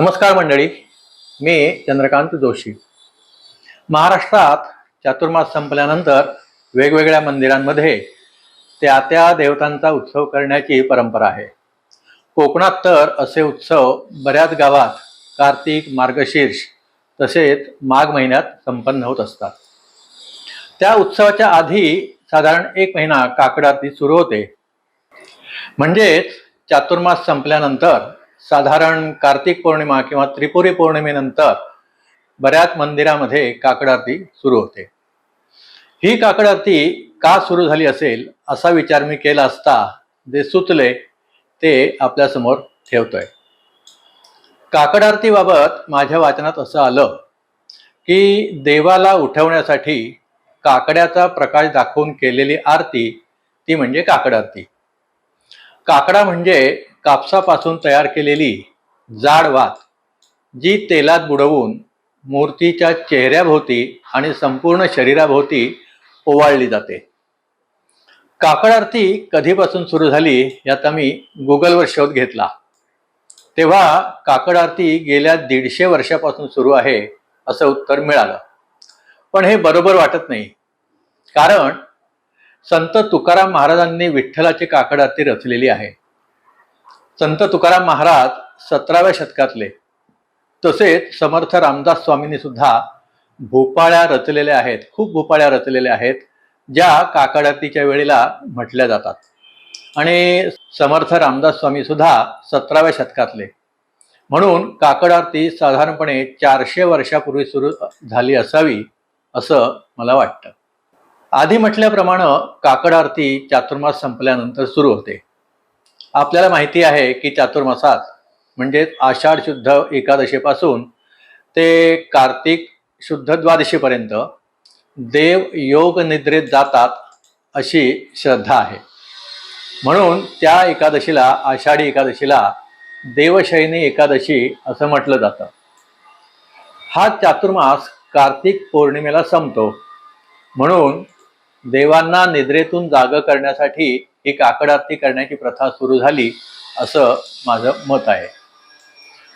नमस्कार मंडळी. मी चंद्रकांत जोशी. महाराष्ट्रात चातुर्मास संपल्यानंतर वेगवेगळ्या मंदिरांमध्ये त्या त्या देवतांचा उत्सव करण्याची परंपरा आहे. कोकणात तर असे उत्सव बऱ्याच गावात कार्तिक मार्गशीर्ष तसेच माघ महिन्यात संपन्न होत असतात. त्या उत्सवाच्या आधी साधारण एक महिना काकड आरती सुरू होते. म्हणजेच चातुर्मास संपल्यानंतर साधारण कार्तिक पौर्णिमा किंवा त्रिपुरी पौर्णिमेनंतर बऱ्याच मंदिरामध्ये काकड आरती सुरू होते. ही काकड आरती का सुरू झाली असेल असा विचार मी केला असता जे सुचले ते आपल्यासमोर ठेवतोय. काकड आरतीबाबत माझ्या वाचनात असं आलं की देवाला उठवण्यासाठी काकड्याचा प्रकाश दाखवून केलेली आरती ती म्हणजे काकड आरती काकडा म्हणजे कापसापासून तयार केलेली जाड वात जी तेलात बुडवून मूर्तीच्या चेहऱ्याभोवती आणि संपूर्ण शरीराभोवती ओवाळली जाते. काकड आरती कधीपासून सुरू झाली याचा मी गुगलवर शोध घेतला. तेव्हा काकड आरती गेल्या दीडशे वर्षापासून सुरू आहे असं उत्तर मिळालं. पण हे बरोबर वाटत नाही. कारण संत तुकाराम महाराजांनी विठ्ठलाची काकड आरती रचलेली आहे. संत तुकाराम महाराज सतराव्या शतकातले. तसेच समर्थ रामदास स्वामींनी सुद्धा भोपाळ्या रचलेल्या आहेत खूप भोपाळ्या रचलेल्या आहेत ज्या काकड आरतीच्या वेळेला म्हटल्या जातात. आणि समर्थ रामदास स्वामी सुद्धा सतराव्या शतकातले. म्हणून काकड आरती साधारणपणे चारशे वर्षापूर्वी सुरू झाली असावी असं मला वाटतं. आधी म्हटल्याप्रमाणे काकड आरती चातुर्मास संपल्यानंतर सुरू होते. आपल्याला माहिती आहे की चातुर्मासात म्हणजेच आषाढ शुद्ध एकादशीपासून ते कार्तिक शुद्ध द्वादशीपर्यंत देव योग निद्रेत जातात अशी श्रद्धा आहे. म्हणून त्या एकादशीला आषाढी एकादशीला देवशयनी एकादशी असं म्हटलं जातं. हा चातुर्मास कार्तिक पौर्णिमेला संपतो. म्हणून देवांना निद्रेतून जाग करण्यासाठी ही काकड आरती करण्याची प्रथा सुरू झाली असं माझं मत आहे.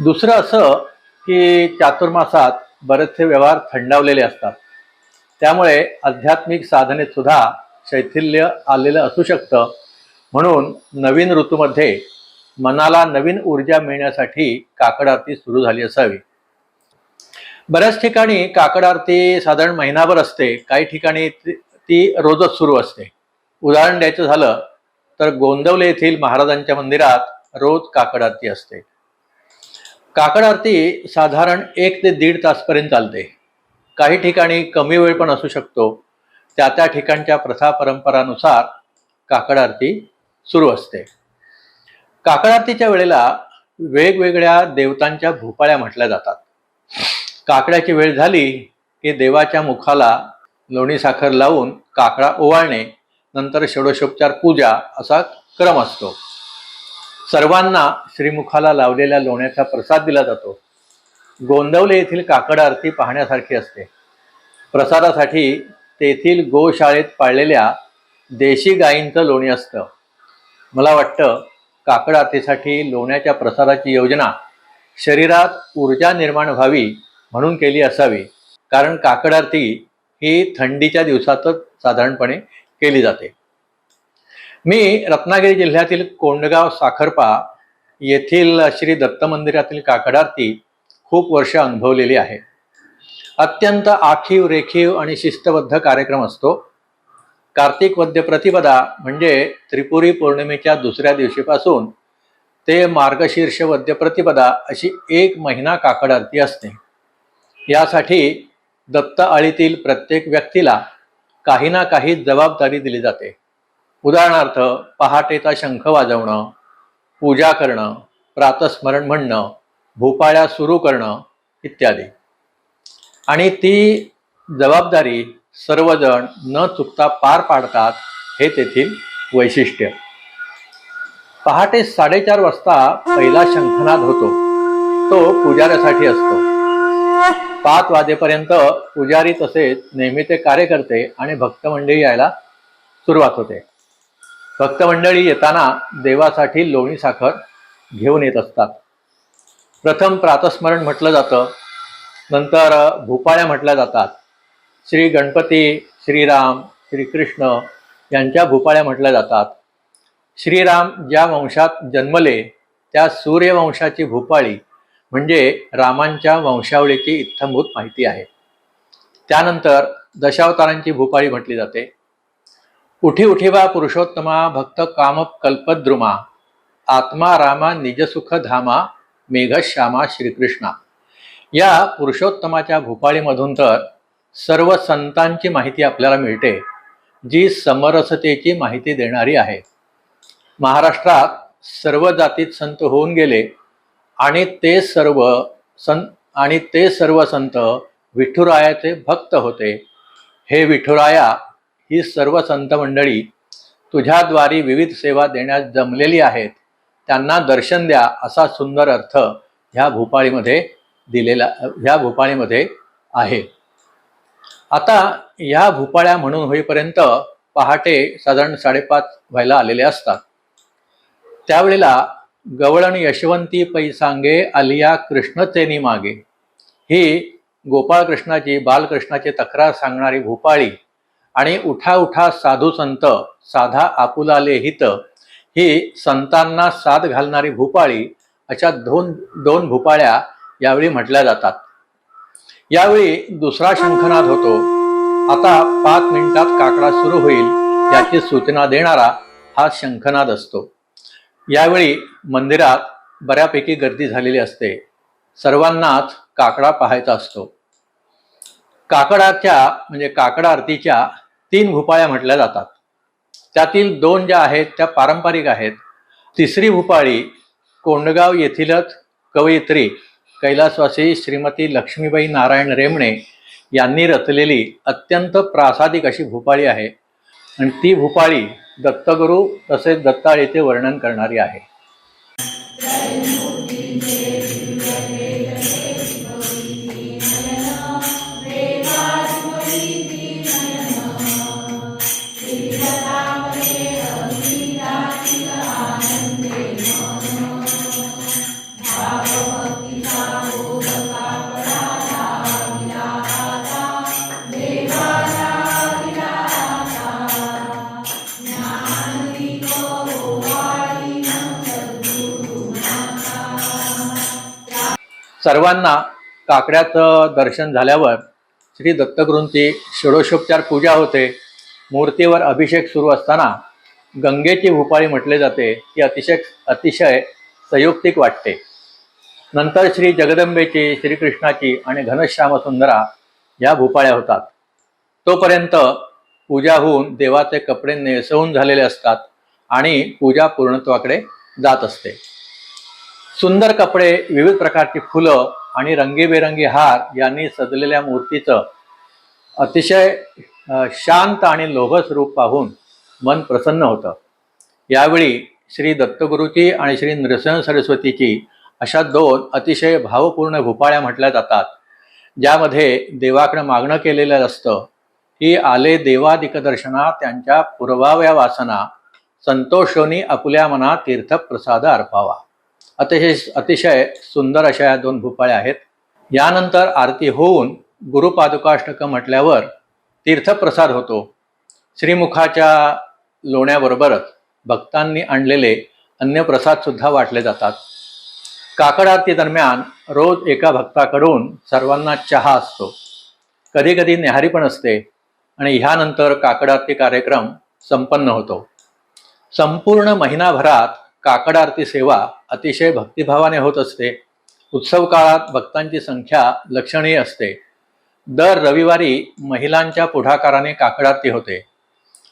दुसरं असं की चातुर्मासात बरेचसे व्यवहार थंडावलेले असतात. त्यामुळे आध्यात्मिक साधनेत सुद्धा शैथिल्य आलेलं असू शकतं. म्हणून नवीन ऋतूमध्ये मनाला नवीन ऊर्जा मिळण्यासाठी काकड आरती सुरू झाली असावी. बऱ्याच ठिकाणी काकड आरती साधारण महिनाभर असते. काही ठिकाणी ती- ती रोजच सुरू असते. उदाहरण द्यायचं झालं तर गोंदवले येथील महाराजांच्या मंदिरात रोज काकड आरती असते. काकड आरती साधारण एक ते दीड तासपर्यंत चालते. काही ठिकाणी कमी वेळ पण असू शकतो. त्या त्या ठिकाणच्या प्रथा परंपरानुसार काकड आरती सुरू असते. काकड आरतीच्या वेळेला वेगवेगळ्या देवतांच्या भोपाळ्या म्हटल्या जातात. काकड्याची वेळ झाली की देवाच्या मुखाला लोणी साखर लावून काकडा ओवाळणे नंतर षोडशोपचार पूजा असा क्रम असतो. सर्वांना श्रीमुखाला लावलेल्या लोण्याचा प्रसाद दिला जातो. गोंदवले येथील काकड आरती पाहण्यासारखी असते. प्रसादासाठी तेथील गोशाळेत पाळलेल्या देशी गायींचं लोणी असतं. मला वाटतं काकड आरतीसाठी लोण्याच्या प्रसादाची योजना शरीरात ऊर्जा निर्माण व्हावी म्हणून केली असावी. कारण काकड आरती ही थंडीच्या दिवसातच साधारणपणे केली जाते. मी रत्नागिरी जिल्ह्यातील कोंडगाव साखरपा येथील श्री दत्त मंदिरातील काकड आरती खूप वर्ष अनुभवलेली आहे. अत्यंत आखीव रेखीव आणि शिस्तबद्ध कार्यक्रम असतो. कार्तिक वद्य प्रतिपदा म्हणजे त्रिपुरी पौर्णिमेच्या दुसऱ्या दिवशीपासून ते मार्गशीर्ष वद्य प्रतिपदा अशी एक महिना काकड आरती असते. यासाठी दत्त आळीतील प्रत्येक व्यक्तीला काही ना काही जबाबदारी दिली जाते. उदाहरणार्थ पहाटेचा शंख वाजवणं पूजा करणं प्रातस्मरण म्हणणं भोपाळ्या सुरू करणं इत्यादी. आणि ती जबाबदारी सर्वजण न चुकता पार पाडतात हे तेथील वैशिष्ट्य. पहाटे साडेचार वाजता पहिला शंखनाद होतो. तो पुजाऱ्यासाठी असतो. पाच वाजेपर्यंत पुजारी तसेच नेहमीचे कार्यकर्ते आणि भक्त मंडळी यायला सुरुवात होते. भक्त मंडळी येताना देवासाठी लोणी साखर घेऊन येत असतात. प्रथम प्रातस्मरण म्हटलं जातं नंतर भूपाळ्या म्हटल्या जातात. श्री गणपती श्रीराम श्रीकृष्ण यांच्या भूपाळ्या म्हटल्या जातात. श्रीराम ज्या वंशात जन्मले त्या सूर्यवंशाची भूपाळी म्हणजे रामांच्या वंशावळीची इत्थंभूत माहिती आहे. त्यानंतर दशावतारांची भूपाळी म्हटली जाते. उठी उठिवा पुरुषोत्तमा भक्त काम कल्पद्रुमा आत्मा रामा निजसुख धामा मेघश्यामा श्रीकृष्णा. या पुरुषोत्तमाच्या भूपाळीमधून तर सर्व संतांची माहिती आपल्याला मिळते जी समरसतेची माहिती देणारी आहे. महाराष्ट्रात सर्व जातीत संत होऊन गेले आणि ते सर्व संत आणि ते सर्व संत विठुरायाचे भक्त होते. हे विठुराया ही सर्व संत मंडळी तुझ्याद्वारे विविध सेवा देण्यास जमलेली आहेत. त्यांना दर्शन द्या असा सुंदर अर्थ ह्या भूपाळीमध्ये दिलेला ह्या भूपाळीमध्ये आहे. आता ह्या भूपाळ्या म्हणून होईपर्यंत पहाटे साधारण साडेपाच व्हायला आलेले असतात. त्यावेळेला गवळण यशवंती पै सांगे आलिया कृष्णचेनी मागे. ही गोपाळकृष्णाची बालकृष्णाची तक्रार सांगणारी भूपाळी आणि उठा उठा साधू संत साधा आपुलाले हित ही संतांना साथ घालणारी भूपाळी अशा दोन दोन भूपाळ्या यावेळी म्हटल्या जातात. यावेळी दुसरा शंखनाद होतो. आता पाच मिनिटात काकडा सुरू होईल याची सूचना देणारा हा शंखनाद असतो. यावेळी मंदिरात बऱ्यापैकी गर्दी झालेली असते. सर्वांनाच काकडा पाहायचा असतो. काकडाच्या म्हणजे काकडा आरतीच्या तीन भूपाळ्या म्हटल्या जातात. त्यातील दोन ज्या आहेत त्या पारंपरिक आहेत. तिसरी भूपाळी कोंडगाव येथीलच कवयित्री कैलासवासी श्रीमती लक्ष्मीबाई नारायण रेमणे यांनी रचलेली अत्यंत प्रासादिक अशी भूपाळी आहे. आणि ती भूपाळी दत्तगुरू तसेच दत्ताळीचे वर्णन करणारी आहे. सर्वांना काकड्याचं दर्शन झाल्यावर श्री दत्तगुरूंची षोडशोपचार पूजा होते. मूर्तीवर अभिषेक सुरू असताना गंगेची भूपाळी म्हटले जाते ती अतिशय अतिशय संयुक्तिक वाटते. नंतर श्री जगदंबेची श्रीकृष्णाची आणि घनश्यामसुंदरा या भूपाळ्या होतात. तोपर्यंत पूजा होऊन देवाचे कपडे नेसवून झालेले असतात आणि पूजा पूर्णत्वाकडे जात असते. सुंदर कपडे विविध प्रकारची फुलं आणि रंगीबेरंगी हार यांनी सजलेल्या मूर्तीचं अतिशय शांत आणि लोभस रूप पाहून मन प्रसन्न होतं. यावेळी श्री दत्तगुरूची आणि श्री नृसिंह सरस्वतीची अशा दोन अतिशय भावपूर्ण भूपाळ्या म्हटल्या जातात ज्यामध्ये देवाकडे मागणं केलेलं असतं. की आले देवादिकदर्शना त्यांच्या पुरवाव्या वासना संतोषोनी आपुल्या मना तीर्थप्रसाद अर्पावा. अतिशय अतिशय सुंदर अशा या दोन भूपाळ्या आहेत. यानंतर आरती होऊन गुरुपादुकाष्टकं म्हटल्यावर तीर्थप्रसाद होतो. श्रीमुखाच्या लोण्याबरोबरच भक्तांनी आणलेले अन्य प्रसादसुद्धा वाटले जातात. काकड आरती दरम्यान रोज एका भक्ताकडून सर्वांना चहा असतो. कधीकधी न्याहारी पण असते आणि ह्यानंतर काकड आरती कार्यक्रम संपन्न होतो. संपूर्ण महिनाभरात काकड आरती सेवा अतिशय भक्तिभावाने होत असते. उत्सव काळात भक्तांची संख्या लक्षणीय असते. दर रविवारी महिलांच्या पुढाकाराने काकड आरती होते.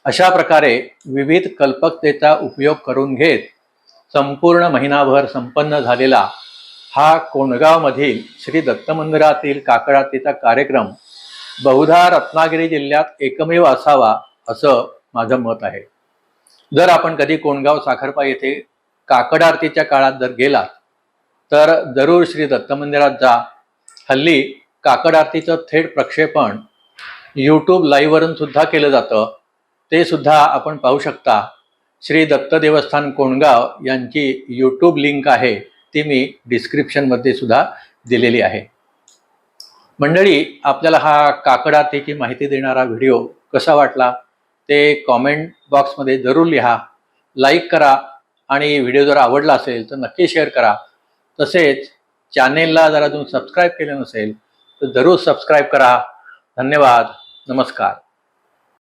अशा प्रकारे विविध कल्पकतेचा उपयोग करून घेत संपूर्ण महिनाभर संपन्न झालेला हा कोंडगावमधील श्री दत्त मंदिरातील काकड आरतीचा कार्यक्रम बहुधा रत्नागिरी जिल्ह्यात एकमेव असावा असं माझं मत आहे. जर आपण कधी कोंडगाव साखरपा येथे काकड आरतीच्या काळात जर गेलात तर जरूर श्री दत्त मंदिरात जा. हल्ली काकड आरतीचं थेट प्रक्षेपण यूट्यूब लाईव्हवरून सुद्धा केलं जातं. ते सुद्धा आपण पाहू शकता. श्री दत्त देवस्थान कोंडगाव यांची यूट्यूब लिंक आहे. ती मी डिस्क्रिप्शनमध्ये सुद्धा दिलेली आहे. मंडळी आपल्याला हा काकड आरतीची माहिती देणारा व्हिडिओ कसा वाटला ते कॉमेंट बॉक्समध्ये जरूर लिहा. लाईक करा आणि व्हिडिओ जर आवडला असेल तर नक्की शेअर करा. तसेच चॅनेलला जरा तुम्ही सबस्क्राईब केलं नसेल तर जरूर सबस्क्राईब करा. धन्यवाद. नमस्कार.